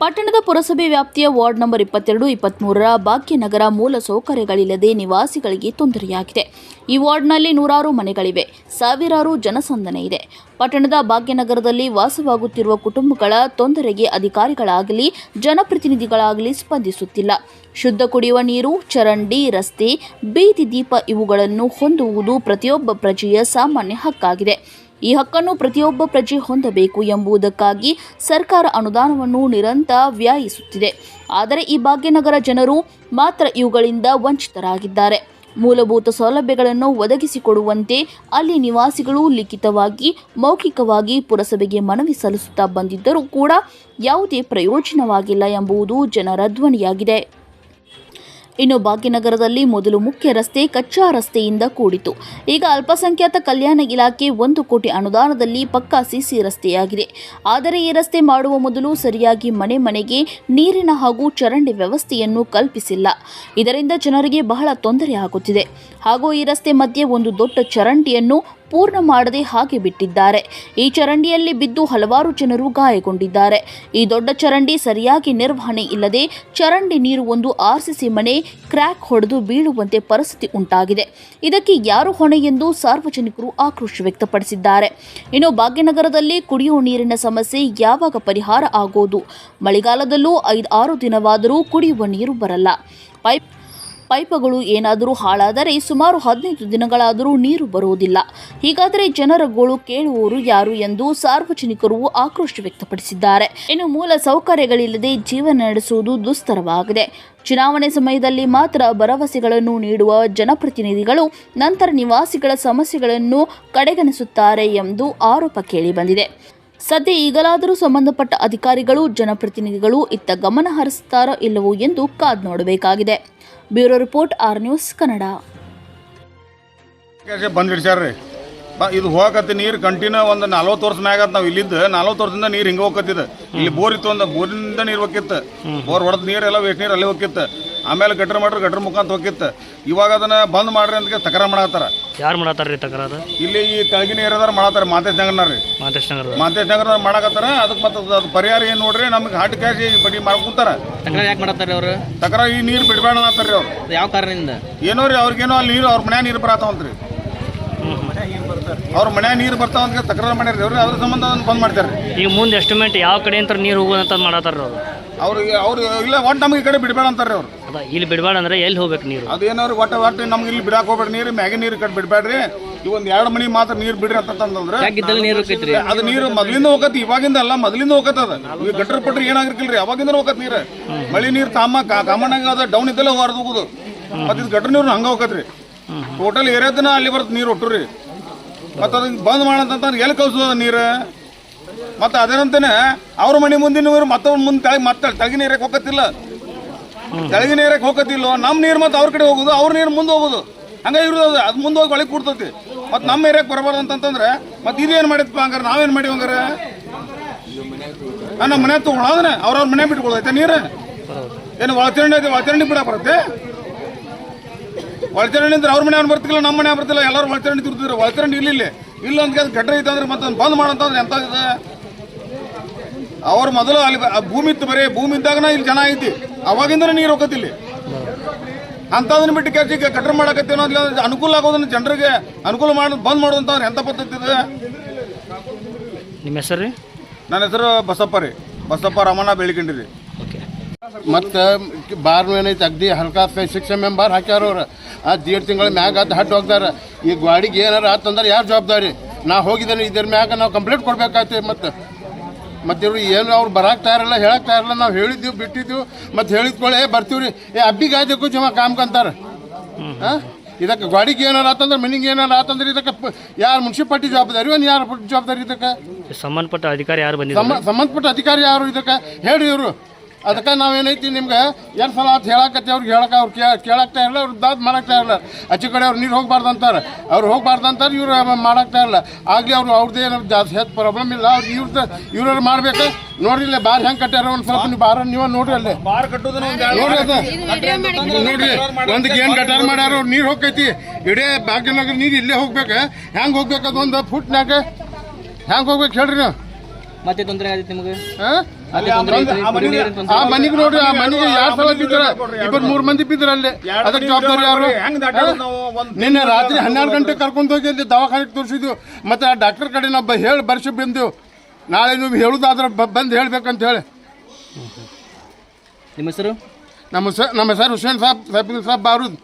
ಪಟ್ಟಣದ ಪುರಸಭೆ ವ್ಯಾಪ್ತಿಯ ವಾರ್ಡ್ ನಂಬರ್ ಇಪ್ಪತ್ತೆರಡು, ಇಪ್ಪತ್ಮೂರರ ಭಾಗ್ಯನಗರ ಮೂಲ ಸೌಕರ್ಯಗಳಿಲ್ಲದೆ ನಿವಾಸಿಗಳಿಗೆ ತೊಂದರೆಯಾಗಿದೆ. ಈ ವಾರ್ಡ್ನಲ್ಲಿ ನೂರಾರು ಮನೆಗಳಿವೆ. ಸಾವಿರಾರು ಜನಸಂದನೆ ಇದೆ. ಪಟ್ಟಣದ ಭಾಗ್ಯನಗರದಲ್ಲಿ ವಾಸವಾಗುತ್ತಿರುವ ಕುಟುಂಬಗಳ ತೊಂದರೆಗೆ ಅಧಿಕಾರಿಗಳಾಗಲಿ, ಜನಪ್ರತಿನಿಧಿಗಳಾಗಲಿ ಸ್ಪಂದಿಸುತ್ತಿಲ್ಲ. ಶುದ್ಧ ಕುಡಿಯುವ ನೀರು, ಚರಂಡಿ, ರಸ್ತೆ, ಬೀದಿ ದೀಪ ಇವುಗಳನ್ನು ಹೊಂದುವುದು ಪ್ರತಿಯೊಬ್ಬ ಪ್ರಜೆಯ ಸಾಮಾನ್ಯ ಹಕ್ಕಾಗಿದೆ. ಈ ಹಕ್ಕನ್ನು ಪ್ರತಿಯೊಬ್ಬ ಪ್ರಜೆ ಹೊಂದಬೇಕು ಎಂಬುದಕ್ಕಾಗಿ ಸರ್ಕಾರ ಅನುದಾನವನ್ನು ನಿರಂತರ ವ್ಯಾಯಿಸುತ್ತಿದೆ. ಆದರೆ ಈ ಭಾಗ್ಯನಗರ ಜನರು ಮಾತ್ರ ಇವುಗಳಿಂದ ವಂಚಿತರಾಗಿದ್ದಾರೆ. ಮೂಲಭೂತ ಸೌಲಭ್ಯಗಳನ್ನು ಒದಗಿಸಿಕೊಡುವಂತೆ ಅಲ್ಲಿ ನಿವಾಸಿಗಳು ಲಿಖಿತವಾಗಿ, ಮೌಖಿಕವಾಗಿ ಪುರಸಭೆಗೆ ಮನವಿ ಸಲ್ಲಿಸುತ್ತಾ ಬಂದಿದ್ದರೂ ಕೂಡ ಯಾವುದೇ ಪ್ರಯೋಜನವಾಗಿಲ್ಲ ಎಂಬುದು ಜನರ ಧ್ವನಿಯಾಗಿದೆ. ಇನ್ನು ಭಾಗ್ಯನಗರದಲ್ಲಿ ಮೊದಲು ಮುಖ್ಯ ರಸ್ತೆ ಕಚ್ಚಾ ರಸ್ತೆಯಿಂದ ಕೂಡಿತು ಈಗ ಅಲ್ಪಸಂಖ್ಯಾತ ಕಲ್ಯಾಣ ಇಲಾಖೆ ಒಂದು ಕೋಟಿ ಅನುದಾನದಲ್ಲಿ ಪಕ್ಕಾ ಸಿಸಿ ರಸ್ತೆಯಾಗಿದೆ. ಆದರೆ ಈ ರಸ್ತೆ ಮಾಡುವ ಮೊದಲು ಸರಿಯಾಗಿ ಮನೆ ಮನೆಗೆ ನೀರಿನ ಹಾಗೂ ಚರಂಡಿ ವ್ಯವಸ್ಥೆಯನ್ನು ಕಲ್ಪಿಸಿಲ್ಲ. ಇದರಿಂದ ಜನರಿಗೆ ಬಹಳ ತೊಂದರೆ ಆಗುತ್ತಿದೆ. ಹಾಗೂ ಈ ರಸ್ತೆ ಮಧ್ಯೆ ಒಂದು ದೊಡ್ಡ ಚರಂಡಿಯನ್ನು ಪೂರ್ಣ ಮಾಡದೆ ಹಾಗೆ ಬಿಟ್ಟಿದ್ದಾರೆ. ಈ ಚರಂಡಿಯಲ್ಲಿ ಬಿದ್ದು ಹಲವಾರು ಜನರು ಗಾಯಗೊಂಡಿದ್ದಾರೆ. ಈ ದೊಡ್ಡ ಚರಂಡಿ ಸರಿಯಾಗಿ ನಿರ್ವಹಣೆ ಇಲ್ಲದೆ ಚರಂಡಿ ನೀರು ಒಂದು ಆರ್ಸಿಸಿ ಮನೆ ಕ್ರ್ಯಾಕ್ ಹೊಡೆದು ಬೀಳುವಂತೆ ಪರಿಸ್ಥಿತಿ ಉಂಟಾಗಿದೆ. ಇದಕ್ಕೆ ಯಾರು ಹೊಣೆ ಎಂದು ಸಾರ್ವಜನಿಕರು ಆಕ್ರೋಶ ವ್ಯಕ್ತಪಡಿಸಿದ್ದಾರೆ. ಇನ್ನು ಭಾಗ್ಯನಗರದಲ್ಲಿ ಕುಡಿಯುವ ನೀರಿನ ಸಮಸ್ಯೆ ಯಾವಾಗ ಪರಿಹಾರ ಆಗೋದು? ಮಳೆಗಾಲದಲ್ಲೂ ಐದು ಆರು ದಿನವಾದರೂ ಕುಡಿಯುವ ನೀರು ಬರಲ್ಲ. ಪೈಪ್ ಪೈಪಗಳು ಏನಾದರೂ ಹಾಳಾದರೆ ಸುಮಾರು ಹದಿನೈದು ದಿನಗಳಾದರೂ ನೀರು ಬರುವುದಿಲ್ಲ. ಹೀಗಾದರೆ ಜನರ ಗೋಳು ಕೇಳುವವರು ಯಾರು ಎಂದು ಸಾರ್ವಜನಿಕರು ಆಕ್ರೋಶ ವ್ಯಕ್ತಪಡಿಸಿದ್ದಾರೆ. ಇನ್ನು ಮೂಲ ಸೌಕರ್ಯಗಳಿಲ್ಲದೆ ಜೀವನ ನಡೆಸುವುದು ದುಸ್ತರವಾಗಿದೆ. ಚುನಾವಣೆ ಸಮಯದಲ್ಲಿ ಮಾತ್ರ ಭರವಸೆಗಳನ್ನು ನೀಡುವ ಜನಪ್ರತಿನಿಧಿಗಳು ನಂತರ ನಿವಾಸಿಗಳ ಸಮಸ್ಯೆಗಳನ್ನು ಕಡೆಗಣಿಸುತ್ತಾರೆ ಎಂದು ಆರೋಪ ಕೇಳಿಬಂದಿದೆ. ಸದ್ಯ ಈಗಲಾದರೂ ಸಂಬಂಧಪಟ್ಟ ಅಧಿಕಾರಿಗಳು ಜನಪ್ರತಿನಿಧಿಗಳು ಇತ್ತ ಗಮನ ಹರಿಸುತ್ತಾರೋ ಇಲ್ಲವೋ ಎಂದು ಕಾದ್ ನೋಡಬೇಕಾಗಿದೆ. Bureau report R news Kannada. ಬಂದ್ ಇದು ಹೋಗತ್ತೆ ನೀರು ಕಂಟಿನ್ಯೂ ಒಂದು ನಲ್ವತ್ತು ವರ್ಷ ಮ್ಯಾಗ ನಾವು ಇಲ್ಲಿದ್ದು ನಲ್ವತ್ತು ವರ್ಷದಿಂದ ನೀರು ಹಿಂಗೆ ಹೋಗತ್ತಿದ್ದು ಇಲ್ಲಿ ಬೋರ್ ಇತ್ತು ಒಂದು ಬೋರಿಂದ ನೀರು ಹೋಗಿತ್ತು ಬೋರ್ ಹೊಡೆದ ನೀರೆಲ್ಲ ವೇಸ್ಟ್ ನೀರು ಅಲ್ಲೇ ಹೋಗಿತ್ತು ಆಮೇಲೆ ಗಟ್ರ ಮಾಡ್ರಿ ಗಟ್ರ ಮುಖಾಂತ ಹೋಗಿತ್ತು. ಇವಾಗ ಅದನ್ನ ಬಂದ್ ಮಾಡ್ರಿ ಅಂತ ತಕರ ಮಾಡತ್ತಾರ. ಯಾರು ಮಾಡತ್ತಾರ ರೀ ತಕರಾರು ಇಲ್ಲಿ ಈ ತೆಳಗಿನ ಏರಿಯಾದಾರ ಮಾಡತ್ತಾರ ಮಾತೇಶ್ ನಗರ್ನಾರ ರೀ ಮಾತೇಶ್ ನಗರ ಮಾತೇಶ್ ನಗರ ಮಾಡಕತ್ತಾರ ಅದಕ್ಕೆ ಮತ್ತೆ ಅದು ಪರಿಹಾರ ಏನು ನೋಡ್ರಿ ನಮ್ಗೆ ಹಾಟ್ ಕ್ಯಾಶ್ ಬಡ್ಡಿ ಮಾಡ್ಕೊಂತಾರ ತಕರಾರು ಯಾಕೆ ಮಾಡತ್ತಾರ ಅವರು? ತಕರ ಈ ನೀರು ಬಿಡಬೇಡ ಅಂತಾರ್ರಿ ಅವ್ರು. ಯಾವ ಕಾರಣದಿಂದ? ಏನೋ ರೀ ಅವ್ರಿಗೇನೋ ಅಲ್ಲಿ ನೀರು ಅವ್ರ ಮನ್ಯಾಗ ನೀರು ಬರತ್ತಾವಂತ್ರಿ ಅವ್ರ ಮನ್ಯಾಗ ನೀರು ಬರ್ತಾವ ಅಂತ ತಕರಾರು ಮಾಡ್ಯಾರ ಅವ್ರ ಅದ್ರ ಸಂಬಂಧ ಅದನ್ನ ಬಂದ್ ಮಾಡ್ತಾರೆ ಈಗ ಮುಂದೆ ಎಸ್ಟಿಮೇಟ್ ಯಾವ ಕಡೆ ಅಂತ ನೀರು ಹೋಗೋದಂತ ಮಾಡತ್ತಾರ ಅವ್ರು. ಅವ್ರಿಗೆ ಅವ್ರು ಇಲ್ಲ ಒಟ್ಟು ನಮಗೆ ಈ ಕಡೆ ಬಿಡಬೇಡ ಅಂತಾರೆ ಅವ್ರು. ಅದ ಇಲ್ಲಿ ಬಿಡಬೇಡ ಅಂದ್ರೆ ಎಲ್ಲಿ ಹೋಗ್ಬೇಕು ನೀರು? ಅದೇನವ್ರು ಒಟ್ಟ ಒಟ್ಟು ನಮ್ಗೆ ಇಲ್ಲಿ ಬಿಡಾಕ ಹೋಗ್ಬೇಡಿ ನೀರು ಮ್ಯಾಗೆ ನೀರು ಕಡೆ ಬಿಡಬೇಡ್ರಿ. ಈ ಒಂದು ಎರಡು ಮಣಿ ಮಾತ್ರ ನೀರು ಬಿಡ್ರಿ ಅಂತಂದ್ರೆ ಯಾಕಿದ್ದಲ್ಲಿ ನೀರು ಅದು ನೀರು ಮೊದಲಿಂದ ಹೋಗತ್ತೆ ಇವಾಗಿಂದ ಅಲ್ಲ ಮೊದಲಿಂದ ಹೋಗತ್ತೆ ಅದು. ಈಗ ಗಟ್ಟರ್ ಪಟ್ರಿ ಏನಾಗಿರ್ಕಿಲ್ರಿ ಅವಾಗಿಂದ ಹೋಗತ್ತೆ ನೀರು. ಮಳಿ ನೀರು ತಾಮ ಕಾಮಣ್ಣಂಗ ಅದ ಡೌನ್ ಇದ್ದಲ್ಲ ಹೊರದು ಹೋಗುದು. ಮತ್ತೆ ಇದು ಗಟ್ರ ನೀರು ಹಂಗ ಹೋಗತ್ರಿ. ಟೋಟಲ್ ಏರಿಯಾದನ ಅಲ್ಲಿ ಬರುತ್ತೆ ನೀರು ಒಟ್ಟುರಿ ಮತ್ತೆ ಅದನ್ನ ಬಂದ್ ಮಾಡಂತಂದ್ರೆ ಎಲ್ಲಿ ಕಳ್ಸೋದ ನೀರು? ಮತ್ತೆ ಅದರಂತನೇ ಅವ್ರ ಮನೆ ಮುಂದಿನ ನೀರು ಮತ್ತವ್ರ ಮುಂದೆ ತಳಗಿ ಮತ್ತೆ ತಳಗಿ ನೀರಕ್ಕೆ ಹೋಗತ್ತಿಲ್ಲ ತಳಗಿ ನೀರಕ್ಕೆ ಹೋಗತ್ತಿಲ್ಲ ನಮ್ಮ ನೀರು ಮತ್ತೆ ಅವ್ರ ಕಡೆ ಹೋಗುದು ಅವ್ರ ನೀರು ಮುಂದೆ ಹೋಗುದು. ಹಂಗೆ ಇರೋದು ಅದು ಮುಂದೆ ಹೋಗಿ ಒಳಗೆ ಕೂಡ್ತೈತಿ ಮತ್ತೆ ನಮ್ಮ ಏರಿಯಾಕ್ ಬರಬಾರ್ದು ಅಂತಂತಂದ್ರೆ ಮತ್ತೆ ಇದೇನು ಮಾಡಿದ್ಪ ಹಂಗಾರೆ ನಾವೇನು ಮಾಡಿವಿ ಹಂಗಾರೆ? ನಮ್ಮ ಮನೆ ಅವ್ರ ಅವ್ರ ಮನೆ ಬಿಟ್ಕೊಳ್ತೈತೆ ನೀರು? ಏನು ಒಳಚರಂಡಿ ಐತೆ ಒಳಚರಂಡಿ ಬಿಡ ಬರುತ್ತೆ? ಒಳಚರಂಡಿ ಅಂದ್ರೆ ಅವ್ರ ಮನೆ ಬರ್ತಿಲ್ಲ ನಮ್ಮ ಮನೆ ಬರ್ತಿಲ್ಲ ಎಲ್ಲರೂ ಒಳಚರಂಡಿ ತಿರ್ತಿದ್ರು ಒಳಚರಣಿ ಇಲ್ಲ ಇಲ್ಲಿ ಇಲ್ಲ ಅಂತ ಅದು ಗಡ್ಡ ಐತೆ ಅಂದ್ರೆ ಮತ್ತೆ ಬಂದ್ ಮಾಡಂತಂದ್ರೆ ಎಂತ ಅವ್ರು ಮೊದಲು ಅಲ್ಲಿ ಭೂಮಿ ಇತ್ತು ಬರೀ ಭೂಮಿ ಇದ್ದಾಗನ ಇಲ್ಲಿ ಜನ ಐತಿ ಅವಾಗಿಂದನೇ ನೀರು ಹೋಗತ್ತಿಲ್ಲ. ಅಂತದನ್ನ ಬಿಟ್ಟು ಕೆಲಸ ಕಟ್ರ್ ಮಾಡಕತ್ತೇನೋ ಇಲ್ಲ ಅನುಕೂಲ ಆಗೋದನ್ನ ಜನರಿಗೆ ಅನುಕೂಲ ಮಾಡೋದು ಬಂದ್ ಮಾಡೋದಂತ ಎಂತ ಪದ್ಧತಿ ಇದೆ? ನಿಮ್ಮ ಹೆಸರು ರೀ? ನನ್ನ ಹೆಸರು ಬಸಪ್ಪ ರೀ. ಬಸಪ್ಪ ರಮಣ ಬೆಳಿಕಂಡಿ ಮತ್ತೆ ಓಕೆ ಮತ್ತು ಬಾರ್ ಏನೈತೆ ಅಗ್ದಿ ಹಲ್ಕಾ ಸಿಕ್ಸ್ ಎಂ ಎಂ ಬಾರ್ ಹಾಕ್ಯಾರ ಅವ್ರು. ಆ ದೇಡ್ ತಿಂಗಳ ಮ್ಯಾಗ ಅದು ಹಟ್ಟು ಹೋಗ್ತಾರ ಈ ಗಾಡಿಗೆ ಏನಾರ ಆತಂದ್ರೆ ಯಾರು ಜವಾಬ್ದಾರಿ? ನಾ ಹೋಗಿದ್ದೇನೆ ಇದ್ರ ಮ್ಯಾಗ ನಾವು ಕಂಪ್ಲೇಂಟ್ ಕೊಡ್ಬೇಕಾಗ್ತದೆ ಮತ್ತು. ಮತ್ತು ಇವರು ಏನು ಅವ್ರು ಬರಾಕ್ ತಯಾರಿಲ್ಲ ಹೇಳಕ್ ತಯಾರಿಲ್ಲ ನಾವು ಹೇಳಿದ್ದೀವಿ ಬಿಟ್ಟಿದ್ದೀವಿ ಮತ್ತು ಹೇಳಿದ್ಕೊಳ್ಳೆ ಏ ಬರ್ತೀವಿ ರೀ ಏ ಅಬ್ಬಿಗೆ ಆಯ್ದಕ್ಕೂ ಜಮ ಕಾಮ್ ಕಂತಾರೆ ಹಾಂ? ಇದಕ್ಕೆ ಗಾಡಿಗೆ ಏನಾರ ಆತಂದ್ರೆ ಮಿನಿಂಗ್ ಏನಾರ ಆತಂದ್ರೆ ಇದಕ್ಕೆ ಯಾರು ಮುನ್ಸಿಪಾಲ್ಟಿ ಜವಾಬ್ದಾರಿ ಒಂದು ಯಾರು ಜವಾಬ್ದಾರಿ ಇದಕ್ಕೆ? ಸಂಬಂಧಪಟ್ಟ ಅಧಿಕಾರಿ ಯಾರು ಬಂದಿದ್ದಾರೆ? ಸಂಬ ಸಂಬಂಧಪಟ್ಟ ಅಧಿಕಾರಿ ಯಾರು ಇದಕ್ಕೆ? ಹೇಳಿ ಇವರು. ಅದಕ್ಕೆ ನಾವೇನೈತಿ ನಿಮ್ಗೆ? ಎರಡು ಸಲ ಅಂತ ಹೇಳಕತ್ತಿ ಅವ್ರಿಗೆ ಹೇಳಕ್ಕೆ ಅವ್ರು ಕೇಳ ಕೇಳಕ್ತಾ ಇರಲ್ಲ ಅವ್ರು ದಾದ್ ಮಾಡಕ್ತಾ ಇರಲ್ಲ ಅಚ್ಚು ಕಡೆ ಅವ್ರು ನೀರು ಹೋಗ್ಬಾರ್ದು ಅಂತಾರೆ ಅವ್ರು ಹೋಗ್ಬಾರ್ದು ಅಂತಾರೆ ಇವ್ರು ಮಾಡಕ್ತಾ ಇರಲ್ಲ ಆಗಲಿ ಅವ್ರು ಅವ್ರದ್ದು ಏನು ಜಾಸ್ತಿ ಹೆಚ್ಚು ಪ್ರಾಬ್ಲಮ್ ಇಲ್ಲ. ಅವ್ರು ಇವ್ರದ್ದು ಇವ್ರವ್ರು ಮಾಡ್ಬೇಕು? ನೋಡ್ರಿ ಇಲ್ಲೇ ಬಾರ್ ಹೆಂಗೆ ಕಟ್ಟ್ಯಾರ ಒಂದು ಸ್ವಲ್ಪ ನೀವು ಬಾರ ನೀವು ನೋಡ್ರಿ ಅಲ್ಲೇ. ಬಾರ್ ಕಟ್ಟೋದನ್ನ ಒಂದ್ ಎರಡು ನೋಡ್ರಿ ಅದು. ನೋಡ್ರಿ ಒಂದು ಏನು ಗಟಾರ್ ಮಾಡ್ಯಾರ? ಅವ್ರು ನೀರು ಹೋಗ್ತೈತಿ. ಇಡೇ ಭಾಗ್ಯನಗರ ನೀರು ಇಲ್ಲೇ ಹೋಗ್ಬೇಕು. ಹೆಂಗೆ ಹೋಗ್ಬೇಕು ಅದೊಂದು ಫುಟ್ನಾಗ ಹೆಂಗೆ ಹೋಗ್ಬೇಕು ಹೇಳ್ರಿ ನೀವು? ಮತ್ತೆ ತೊಂದರೆ ಆಗೈತೆ ನಿಮಗೆ? ಹಾಂ? ಆ ಮನಿಗ್ ಮನೆಗೆ- ಆ ಮನೆಗೆ ನೋಡ್ರಿ ಆ ಮನಿಗೆ ಯಾರು ಸಲ ಬಿದ್ದಾರ ಇಬ್ಬರು ಮೂರು ಮಂದಿ ಬಿದ್ರ ಅಲ್ಲಿ ಅದಕ್ಕೆ ಜವಾಬ್ದಾರಿ ಯಾರು ಹೆಂಗ್ ನಾವು ಒಂದ್ ನಿನ್ನೆ ರಾತ್ರಿ ಹನ್ನೆರಡು ಗಂಟೆ ಕರ್ಕೊಂಡು ಹೋಗಿ ಅಲ್ಲಿ ದವಾಖಾನೆಗೆ ತೋರಿಸಿದ್ವಿ ಮತ್ತೆ ಆ ಡಾಕ್ಟರ್ ಕಡೆ ನಾವು ಬ- ಹೇಳಿ ಬರ್ಸಿ ಬಂದೆವು ನಾಳೆ ನೀವು ಹೇಳುದಾದ್ರೆ ಬಂದು ಹೇಳ್ಬೇಕಂತ ಹೇಳಿ ನಿಮ್ಮ ಹೆಸರು ನಮ್ಮ ಸರ್ ನಮ್ಮ ಸರ್ ಹುಸೇನ್ ಸಾಬ್ ಸಾಬ್ ಸಾಬ್ ಬಾರೂದ್